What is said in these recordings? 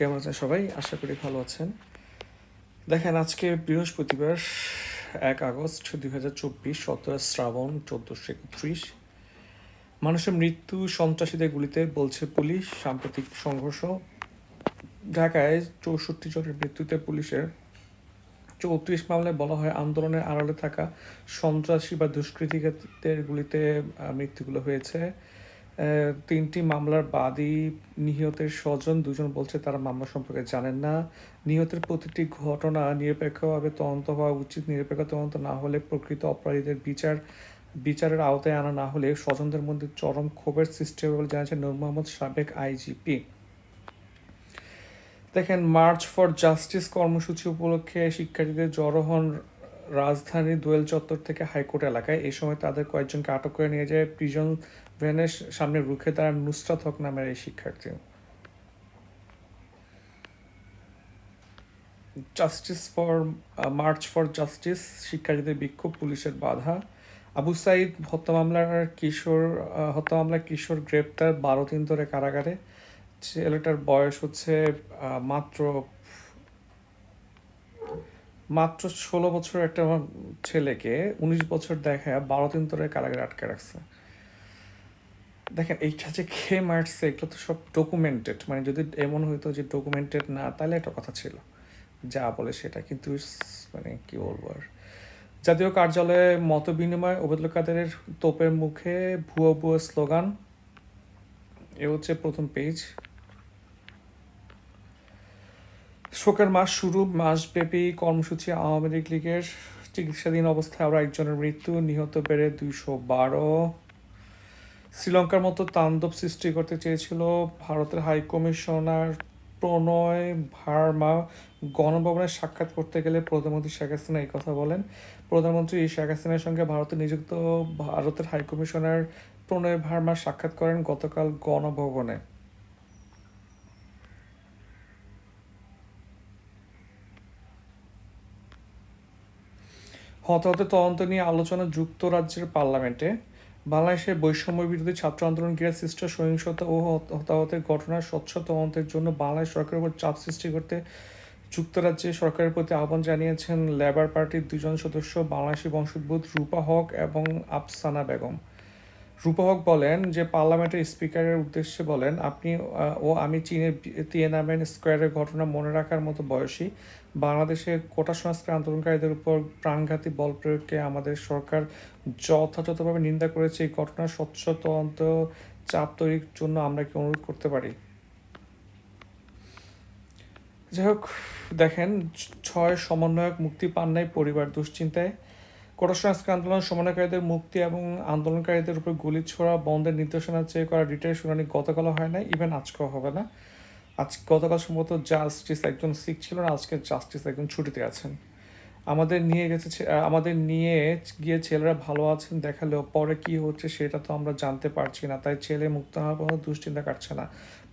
কেমন আছেন সবাই? আশা করি ভালো আছেন। দেখেন, আজকে বৃহস্পতিবার, এক আগস্ট দুই হাজার চব্বিশ, সতেরো শ্রাবণ চোদ্দোশো একত্রিশ। মানুষের মৃত্যু সন্ত্রাসীদের গুলিতে বলছে পুলিশ, সাম্প্রতিক সংঘর্ষ। ঢাকায় চৌষট্টি জনের মৃত্যুতে পুলিশের চৌত্রিশ মামলায় বলা হয় আন্দোলনের আড়ালে থাকা সন্ত্রাসী বা দুষ্কৃতিকারীদের গুলিতে মৃত্যুগুলো হয়েছে। তিনটি মামলার বাদী নিহতের স্বজন দুজন বলছে তারা মামলা সম্পর্কে জানেন না। নিহতের প্রতিটি ঘটনা নিরপেক্ষভাবে তদন্ত হওয়া উচিত। নিরপেক্ষ তদন্ত না হলে প্রকৃত অপরাধীদের বিচার, বিচারের আওতায় আনা না হলে স্বজনদের মধ্যে চরম ক্ষোভের সৃষ্টি হবে বলে জানিয়েছেন নূর মোহাম্মদ সাবেক আইজিপি। দেখেন, মার্চ ফর জাস্টিস কর্মসূচি উপলক্ষে শিক্ষার্থীদের জড়ো হন রাজধানীর দোয়েল চত্বর থেকে হাইকোর্ট এলাকায়। এই সময় তাদের কয়েকজনকে আটক করে নিয়ে যায় প্রিজন ভ্যানের সামনে রুখে তারা নুসরাত হক নামের এই শিক্ষার্থী। Justice for march for justice শিক্ষার্থীদের বিক্ষোভ, পুলিশের বাধা। আবু সাইদ, হত্যা মামলার কিশোর হত্যা মামলার কিশোর গ্রেপ্তার, বারো দিন ধরে কারাগারে। ছেলেটার বয়স হচ্ছে মাত্র মাত্র ষোলো বছর একটা ছেলেকে, উনিশ বছর দেখা বারো দিন ধরে কারাগারে আটকে রাখছে। দেখেন এইটা যে খেয়ে মারছে এগুলো তো সব ডকুমেন্টেড মানে যদি এমন হইতো যে ডকুমেন্টেড না, তাহলে একটা কথা ছিল। যা বলে সেটা। কিন্তু মানে কি বলব আর। জাতীয় কার্যালয়ে মত বিনিময় ওবেদুল কাদেরের তোপের মুখে ভুয়ো ভুয়ো স্লোগান। এ হচ্ছে প্রথম পেজ শোকের মাস শুরু, মাসব্যাপী কর্মসূচি আওয়ামী লীগ লীগের চিকিৎসাধীন অবস্থায় আরও একজনের মৃত্যু, নিহত বেড়ে দুইশো বারো। শ্রীলঙ্কার মতো তাণ্ডব সৃষ্টি করতে চেয়েছিল ভারতের হাই কমিশনার প্রণয় ভার্মা। গণভবনে সাক্ষাৎ করতে গেলে প্রধানমন্ত্রী শেখ হাসিনা এই কথা বলেন। প্রধানমন্ত্রী শেখ হাসিনার সঙ্গে ভারতে নিযুক্ত ভারতের হাই কমিশনার প্রণয় ভার্মা সাক্ষাৎ করেন গতকাল গণভবনে। হতাহতের তদন্ত নিয়ে আলোচনা যুক্তরাজ্যের পার্লামেন্টে। বাংলাদেশের বৈষম্য বিরোধী ছাত্র আন্দোলন গিয়ে সৃষ্ট সহিংসতা ও হতাহতের ঘটনার স্বচ্ছ তদন্তের জন্য বাংলাদেশ সরকারের উপর চাপ সৃষ্টি করতে যুক্তরাজ্যে সরকারের প্রতি আহ্বান জানিয়েছেন লেবার পার্টির দুজন সদস্য বাংলাদেশি বংশোদ্ভূত রূপা হক এবং আফসানা বেগম। রূপা হক বলেন যে পার্লামেন্টের স্পিকারের উদ্দেশ্যে বলেন, আপনি ও আমি চীনের তিয়েনামেন স্কোয়ারের ঘটনা মনে রাখার মতো বয়সী। বাংলাদেশে কোটা সংস্কার আন্দোলনকারীদের উপর প্রাণঘাতী বল প্রয়োগকে আমাদের সরকার যথাযথভাবে নিন্দা করেছে। এই ঘটনার স্বচ্ছ তদন্ত চাপ তৈরির জন্য আমরা কি অনুরোধ করতে পারি? যাই হোক, দেখেন, ছয় সমন্বয়ক মুক্তি পান নাই পরিবার দুশ্চিন্তায়। কোটা আন্দোলন, সমন্বয়কারীদের মুক্তি এবং আন্দোলনকারীদের উপর গুলি ছোড়া, বন্ধের নির্দেশনা চেয়ে করা রিটের শুনানি গতকালও হয় নাই ইভেন আজকেও হবে না। আজ গতকাল সম্ভবত জাস্টিস একজন সিক ছিল না, আজকে জাস্টিস একজন ছুটিতে আছেন। আমাদের নিয়ে গেছে আমাদের নিয়ে গিয়ে ছেলেরা ভালো আছেন, দেখালেও পরে কি হচ্ছে সেটা তো আমরা জানতে পারছি না, তাই ছেলে মুক্ত হওয়ার কোনো দুশ্চিন্তা কাটছে না।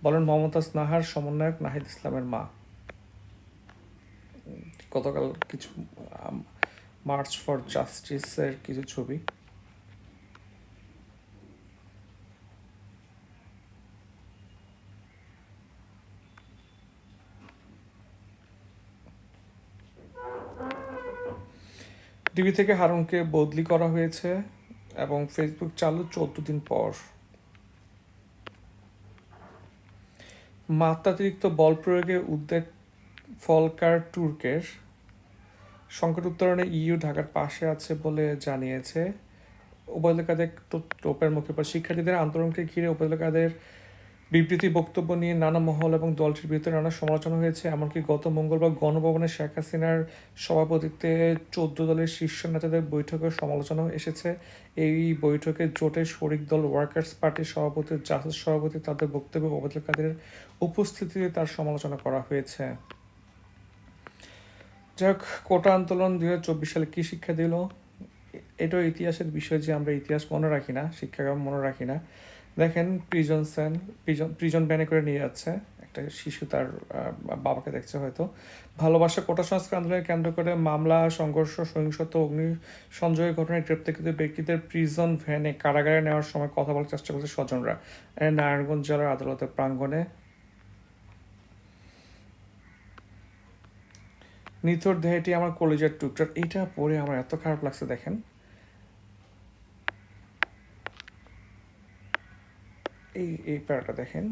বলেন, মমতাজ নাহার, সমন্বয়ক নাহিদ ইসলামের মা। গতকাল কিছু মার্চ ফর জাস্টিসের কিছু ছবি। ডিবি থেকে হারুনকে বদলি করা হয়েছে এবং ফেসবুক চালু চোদ্দ দিন পর। মাত্রাতিরিক্ত বল প্রয়োগে উদ্বেগ ফলকার টুর্কের সংকট উত্তরণে ইইউ ঢাকার পাশে আছে বলে জানিয়েছে। ওবায়দুল কাদের টোপের মুখে পর শিক্ষার্থীদের আন্দোলনকে ঘিরে ওবায়দুল কাদের বিবৃতি, বক্তব্য নিয়ে নানা মহল এবং দলটির ভিতরে নানা সমালোচনা হয়েছে। এমনকি গত মঙ্গলবার গণভবনে শেখ হাসিনার সভাপতিত্বে চোদ্দ দলের শীর্ষ নেতাদের বৈঠকে সমালোচনাও এসেছে। এই বৈঠকে জোটের শরিক দল ওয়ার্কার্স পার্টির সভাপতি, জাসদ সভাপতি তাদের বক্তব্যে ওবায়দুল কাদের উপস্থিতিতে তার সমালোচনা করা হয়েছে। যাই হোক কোটা আন্দোলন দু হাজার চব্বিশ সালে কী শিক্ষা দিল? এটাও ইতিহাসের বিষয় যে আমরা ইতিহাস মনে রাখি না, শিক্ষাক্রম মনে রাখি না। দেখেন প্রিজন সেন প্রিজন প্রিজন ব্যানে করে নিয়ে যাচ্ছে। একটা শিশু তার বাবাকে দেখছে হয়তো। ভালোবাসা কোটা সংস্কার আন্দোলনের কেন্দ্র করে মামলা, সংঘর্ষ, সহিংসত, অগ্নি সংযোগের ঘটনায় গ্রেপ্তারকৃত ব্যক্তিদের প্রিজন ভ্যানে কারাগারে নেওয়ার সময় কথা বলার চেষ্টা করছে স্বজনরা। নারায়ণগঞ্জ জেলার আদালতের প্রাঙ্গণে নিথর দেহটি আমার কলেজের টুকটার এটা পড়ে আমার এত খারাপ লাগছে, দেখেন। এই এই প্যারাটা দেখেন।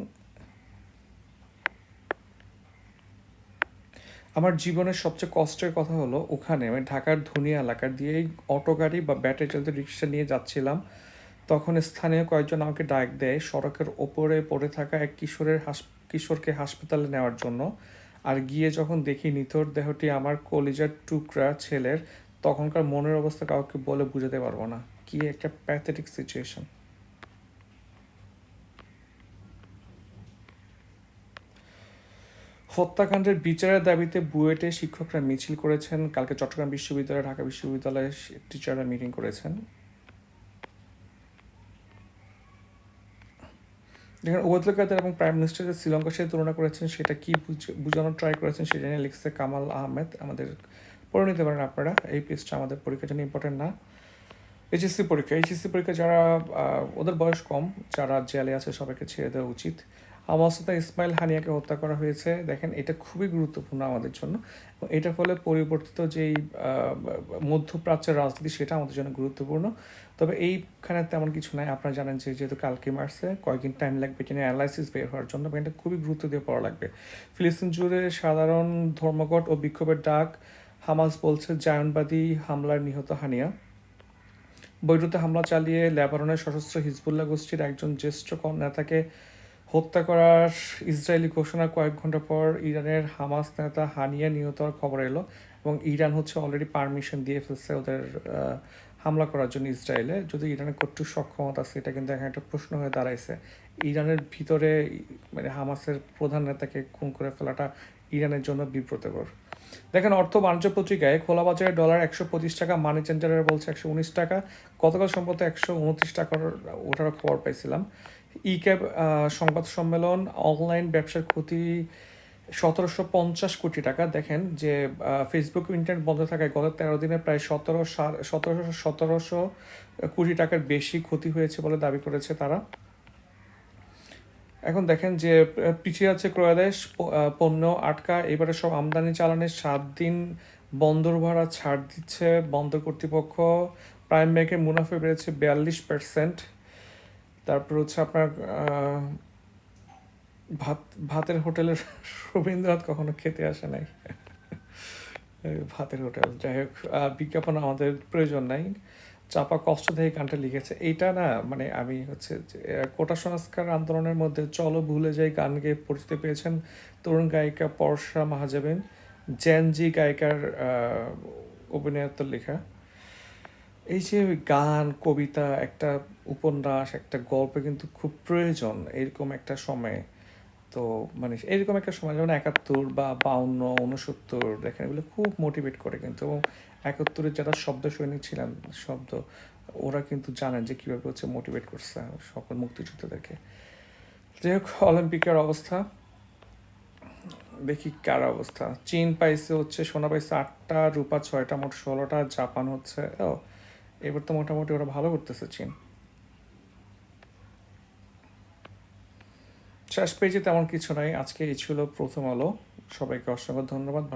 আমার জীবনের সবচেয়ে কষ্টের কথা হলো, ওখানে আমি ঢাকার ধনী এলাকার দিয়ে এই অটো গাড়ি বা ব্যাটারি চালিত রিক্সা নিয়ে যাচ্ছিলাম। তখন স্থানীয় কয়েকজন আমাকে ডাক দেয় সড়কের ওপরে পড়ে থাকা এক কিশোরের হাস, কিশোরকে হাসপাতালে নেওয়ার জন্য। আর গিয়ে যখন দেখি নিথর দেহটি আমার কলিজার টুকরা ছেলের, তখনকার মনের অবস্থা কাউকে বলে বুঝাতে পারব না। কি একটা প্যাথেটিক সিচুয়েশন হত্যাকাণ্ডের বিচারের দাবিতে বুয়েটে শিক্ষকরা মিছিল করেছেন। কালকে চট্টগ্রাম বিশ্ববিদ্যালয়, ঢাকা বিশ্ববিদ্যালয়ে টিচাররা মিটিং করেছেন। দেখেন ওবায়দুল এবং প্রাইম মিনিস্টার শ্রীলঙ্কার সাথে তুলনা করেছেন, সেটা কী বুঝানোর ট্রাই করেছেন সেটা নিয়ে লিখছে কামাল আহমেদ। আমাদের পড়ে নিতে পারেন আপনারা। এই পেজটা আমাদের পরীক্ষার জন্য ইম্পর্টেন্ট না। এইচএসসি পরীক্ষা। এইচএসসি পরীক্ষা যারা ওদের বয়স কম, যারা জেলে আছে সবাইকে ছেড়ে দেওয়া উচিত। আমসতা ইসমাইল হানিয়াকে হত্যা করা হয়েছে। দেখেন, এটা খুবই গুরুত্বপূর্ণ আমাদের জন্য। এটা ফলে পরিবর্তিত যেই মধ্যপ্রাচ্যের রাজনীতি, সেটা আমাদের জন্য গুরুত্বপূর্ণ। তবে এইখানে তেমন কিছু নাই। আপনারা জানেন যে, যেহেতু কালকে মার্চে কয়েকদিন টাইম লাগবে কিনা অ্যানালাইসিস বের হওয়ার জন্য এটা খুবই গুরুত্ব দিয়ে পড়া লাগবে। ফিলিস্তিন জুড়ে সাধারণ ধর্মঘট ও বিক্ষোভের ডাক, হামাস বলছে জায়নবাদী হামলার নিহত হানিয়া। বৈরুতে হামলা চালিয়ে লেবাননের সশস্ত্র হিজবুল্লাহ গোষ্ঠীর একজন জ্যেষ্ঠ নেতাকে হত্যা করার ইসরায়েলি ঘোষণা কয়েক ঘণ্টা পর ইরানের হামাস নেতা হানিয়া নিহত হওয়ার খবর এলো এবং ইরান হচ্ছে অলরেডি পারমিশন দিয়ে ফেলছে ওদের হামলা করার জন্য ইসরায়েলে। যদি ইরানের কট্টু সক্ষমতা আছে, এটা কিন্তু এখন একটা প্রশ্ন হয়ে দাঁড়াইছে। ইরানের ভিতরে মানে হামাসের প্রধান নেতাকে খুন করে ফেলাটা ইরানের জন্য বিব্রতকর। দেখেন, অর্থ বাণিজ্য পত্রিকায় খোলা বাজারে ডলার একশো পঁচিশ টাকা মানি চেঞ্জারের বলছে একশো উনিশ টাকা। গতকাল সম্ভবত একশো উনত্রিশ টাকার ওঠার খবর পাইছিলাম। ই ক্যাব সংবাদ সম্মেলন অনলাইন ব্যবসার ক্ষতি, সতেরোশো পঞ্চাশ কোটি টাকা। দেখেন যে ফেসবুক ইন্টারনেট বন্ধ থাকায় গত তেরো দিনে প্রায় সতেরো সতেরোশো সতেরোশো কোটি টাকার বেশি ক্ষতি হয়েছে বলে দাবি করেছে তারা। এখন দেখেন যে, পিছিয়ে আছে ক্রয়াদেশ পণ্য আটকা, এবারে সব আমদানি চালানের সাত দিন বন্দর ভাড়া ছাড় দিচ্ছে বন্দর কর্তৃপক্ষ। প্রাইম ব্যাংকের মুনাফা বেড়েছে বিয়াল্লিশ পার্সেন্ট তারপর হচ্ছে আপনার ভাত, ভাতের হোটেলের রবীন্দ্রনাথ কখনো খেতে আসে নাই। ভাতের হোটেল, যাই হোক বিজ্ঞাপন আমাদের প্রয়োজন নাই। চাপা কষ্ট থেকে গানটা লিখেছে। এইটা না মানে আমি হচ্ছে কোটা সংস্কার আন্দোলনের মধ্যে চলো ভুলে যাই গান গেয়ে পরিচিতি পেয়েছেন তরুণ গায়িকা পর্ষা মাহাজাবিন। জেনজি গায়িকার অভিনয়ত্ব লেখা। এই যে গান, কবিতা, একটা উপন্যাস, একটা গল্প কিন্তু খুব প্রয়োজন এরকম একটা সময়ে। তো মানে এরকম একটা সময়, যেমন একাত্তর বা বাউন্ন উনসত্তর দেখেন এগুলো খুব মোটিভেট করে কিন্তু। এবং একাত্তরের যারা শব্দ সৈনিক ছিলেন, শব্দ, ওরা কিন্তু জানেন যে কীভাবে হচ্ছে মোটিভেট করছে সকল মুক্তিযোদ্ধাদেরকে। যাই হোক, অলিম্পিকের অবস্থা। দেখি কার অবস্থা। চীন পাইছে হচ্ছে, সোনা পাইছে আটটা, রূপা ছয়টা, মোট ষোলোটা, জাপান হচ্ছে ও এবার তো মোটামুটি ওরা ভালো করতেছে, চীন। শেষ পেজে তেমন কিছু নাই। আজকে এই ছিল প্রথম আলো। সবাইকে অসংখ্য ধন্যবাদ।